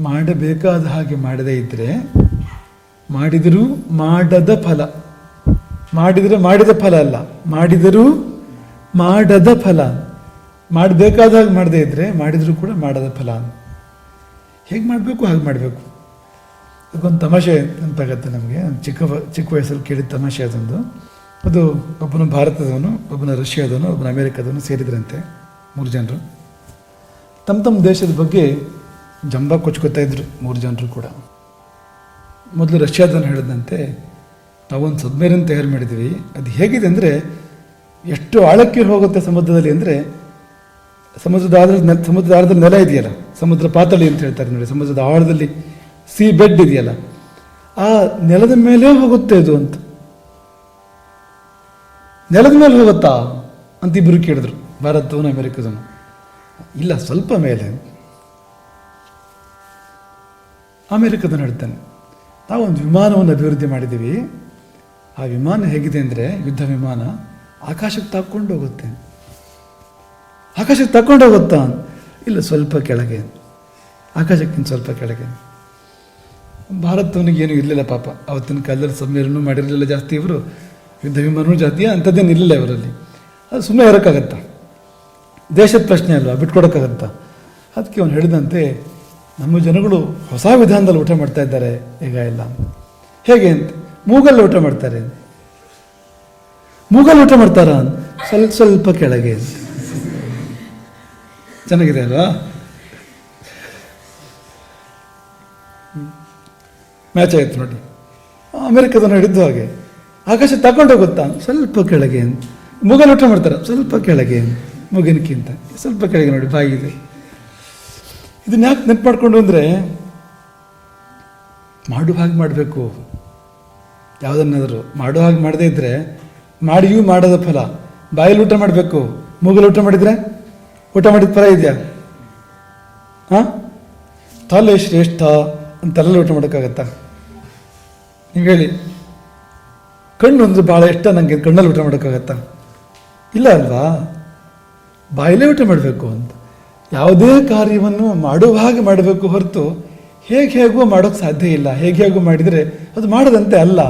ಮಾಡಬೇಕಾದ ಹಾಗೆ ಮಾಡದೇ ಇದ್ದರೆ ಮಾಡಿದರೂ ಮಾಡದ ಫಲ. ಮಾಡಿದರೆ ಮಾಡಿದ ಫಲ ಅಲ್ಲ. ಮಾಡಿದರೂ ಮಾಡದ ಫಲ. ಮಾಡಬೇಕಾದ ಹಾಗೆ ಮಾಡದೇ ಇದ್ದರೆ ಮಾಡಿದರೂ ಕೂಡ ಮಾಡದ ಫಲ. ಹೇಗೆ ಮಾಡಬೇಕು, ಹಾಗೆ ಮಾಡಬೇಕು. ಅದಕ್ಕೊಂದು ತಮಾಷೆ ಅಂತಾಗತ್ತೆ ನಮಗೆ. ಚಿಕ್ಕ ಚಿಕ್ಕ ವಯಸ್ಸಲ್ಲಿ ಕೇಳಿದ ತಮಾಷೆ ಅದೊಂದು. ಅದು ಒಬ್ಬನ ಭಾರತದವನು, ಒಬ್ಬನ ರಷ್ಯಾದವನು, ಒಬ್ಬನ ಅಮೇರಿಕಾದವನು ಸೇರಿದ್ರಂತೆ ಮೂರು ಜನರು. ತಮ್ಮ ತಮ್ಮ ದೇಶದ ಬಗ್ಗೆ ಜಂಬ ಕೊಚ್ಕೋತಾ ಇದ್ರು ಮೂರು ಜನರು ಕೂಡ. ಮೊದಲು ರಷ್ಯಾದನ್ನು ಹೇಳಿದಂತೆ ನಾವೊಂದು ಸಬ್ಮೇರಿನ್ ತಯಾರು ಮಾಡಿದ್ವಿ ಅದು ಹೇಗಿದೆ ಅಂದರೆ, ಎಷ್ಟು ಆಳಕ್ಕೆ ಹೋಗುತ್ತೆ ಸಮುದ್ರದಲ್ಲಿ ಅಂದರೆ, ಸಮುದ್ರದ ಆಳದಲ್ಲಿ ನೆಲ, ಸಮುದ್ರದ ಆಳದಲ್ಲಿ ನೆಲ ಇದೆಯಲ್ಲ, ಸಮುದ್ರ ಪಾತಳಿ ಅಂತ ಹೇಳ್ತಾರೆ ನೋಡಿ, ಸಮುದ್ರದ ಆಳದಲ್ಲಿ ಸಿ ಬೆಡ್ ಇದೆಯಲ್ಲ, ಆ ನೆಲದ ಮೇಲೆ ಹೋಗುತ್ತೆ ಇದು ಅಂತ. ನೆಲದ ಮೇಲೆ ಹೋಗುತ್ತಾ? ಅಂತ ಇಬ್ಬರು ಕೇಳಿದ್ರು ಭಾರತವನ್ನು ಅಮೆರಿಕದವನು. ಇಲ್ಲ, ಸ್ವಲ್ಪ ಮೇಲೆ. ಅಮೆರಿಕದವನು ಹೇಳ್ತಾನೆ ನಾವೊಂದು ವಿಮಾನವನ್ನು ಅಭಿವೃದ್ಧಿ ಮಾಡಿದ್ದೀವಿ. ಆ ವಿಮಾನ ಹೇಗಿದೆ ಅಂದರೆ ಯುದ್ಧ ವಿಮಾನ ಆಕಾಶಕ್ಕೆ ತಕ್ಕೊಂಡು ಹೋಗುತ್ತೆ. ಆಕಾಶಕ್ಕೆ ತಕ್ಕೊಂಡು ಹೋಗುತ್ತಾ? ಇಲ್ಲ, ಸ್ವಲ್ಪ ಕೆಳಗೆ. ಆಕಾಶಕ್ಕಿಂತ ಸ್ವಲ್ಪ ಕೆಳಗೆ. ಭಾರತವನಿಗೆ ಏನೂ ಇರಲಿಲ್ಲ ಪಾಪ. ಅವತ್ತಿನ ಕಾಲದಲ್ಲಿ ಸಮ್ಮೇಳನ ಮಾಡಿರಲಿಲ್ಲ ಜಾಸ್ತಿ ಇವರು. ಯುದ್ಧ ವಿಮಾನವೂ ಜಾಸ್ತಿ, ಅಂಥದ್ದೇನು ಇರಲಿಲ್ಲ ಇವರಲ್ಲಿ. ಅದು ಸುಮ್ಮನೆ ಇರೋಕ್ಕಾಗತ್ತಾ? ದೇಶದ ಪ್ರಶ್ನೆ ಅಲ್ವಾ? ಬಿಟ್ಕೊಡೋಕ್ಕಾಗತ್ತಾ? ಅದಕ್ಕೆ ಅವನು ಹೇಳಿದಂತೆ ನಮ್ಮ ಜನಗಳು ಹೊಸ ವಿಧಾನದಲ್ಲಿ ಊಟ ಮಾಡ್ತಾ ಇದ್ದಾರೆ, ಈಗ ಎಲ್ಲ ಹೇಗೆ ಅಂತ? ಮೂಗಲ್ಲಿ ಊಟ ಮಾಡ್ತಾರೆ. ಮೂಗಲ್ಲಿ ಊಟ ಮಾಡ್ತಾರಾ? ಸ್ವಲ್ಪ ಸ್ವಲ್ಪ ಕೆಳಗೆ ಚೆನ್ನಾಗಿದೆ ಅಲ್ವಾ? ಮ್ಯಾಚ್ ಆಯ್ತು ನೋಡಿ. ಅಮೆರಿಕದ ಹಿಡಿದು ಹಾಗೆ. ಆಕಾಶ ತಗೊಂಡು ಹೋಗುತ್ತಾ? ಸ್ವಲ್ಪ ಕೆಳಗೆ ಮೂಗಲ್ಲಿ ಊಟ ಮಾಡ್ತಾರೆ? ಸ್ವಲ್ಪ ಕೆಳಗೆ. ಮುಗಿನಕ್ಕಿಂತ ಸ್ವಲ್ಪ ಕೆಳಗೆ ನೋಡಿ ಬಾಯಿದೆ ಇದನ್ನ ಯಾಕೆ ನೆನಪು ಮಾಡ್ಕೊಂಡು ಅಂದರೆ ಮಾಡುವ ಹಾಗೆ ಮಾಡಬೇಕು. ಯಾವುದನ್ನಾದರೂ ಮಾಡೋ ಹಾಗೆ ಮಾಡದೇ ಇದ್ದರೆ ಮಾಡಿಯೂ ಮಾಡೋದ ಫಲ. ಬಾಯಲ್ಲಿ ಊಟ ಮಾಡಬೇಕು. ಮೂಗಲ್ಲಿ ಊಟ ಮಾಡಿದರೆ ಊಟ ಮಾಡಿದ ಫಲ ಇದೆಯಾ? ಹಾಂ? ತಲೆ ಶ್ರೇಷ್ಠ ಅಂತ ತಲೆಯಲ್ಲಿ ಊಟ ಮಾಡೋಕ್ಕಾಗತ್ತಾ? ನೀವು ಹೇಳಿ. ಕಣ್ಣು ಅಂದ್ರೆ ಭಾಳ ಇಷ್ಟ ನನಗೆ ಕಣ್ಣಲ್ಲಿ ಊಟ ಮಾಡೋಕ್ಕಾಗತ್ತಾ? ಇಲ್ಲ ಅಲ್ವಾ? ಬಾಯಲ್ಲೇ ಊಟ ಮಾಡಬೇಕು ಅಂತ. ಯಾವುದೇ ಕಾರ್ಯವನ್ನು ಮಾಡುವ ಹಾಗೆ ಮಾಡಬೇಕು ಹೊರತು ಹೇಗೆ ಹೇಗೂ ಮಾಡೋಕ್ಕೆ ಸಾಧ್ಯ ಇಲ್ಲ. ಹೇಗೆ ಹೇಗೂ ಮಾಡಿದರೆ ಅದು ಮಾಡದಂತೆ ಅಲ್ಲ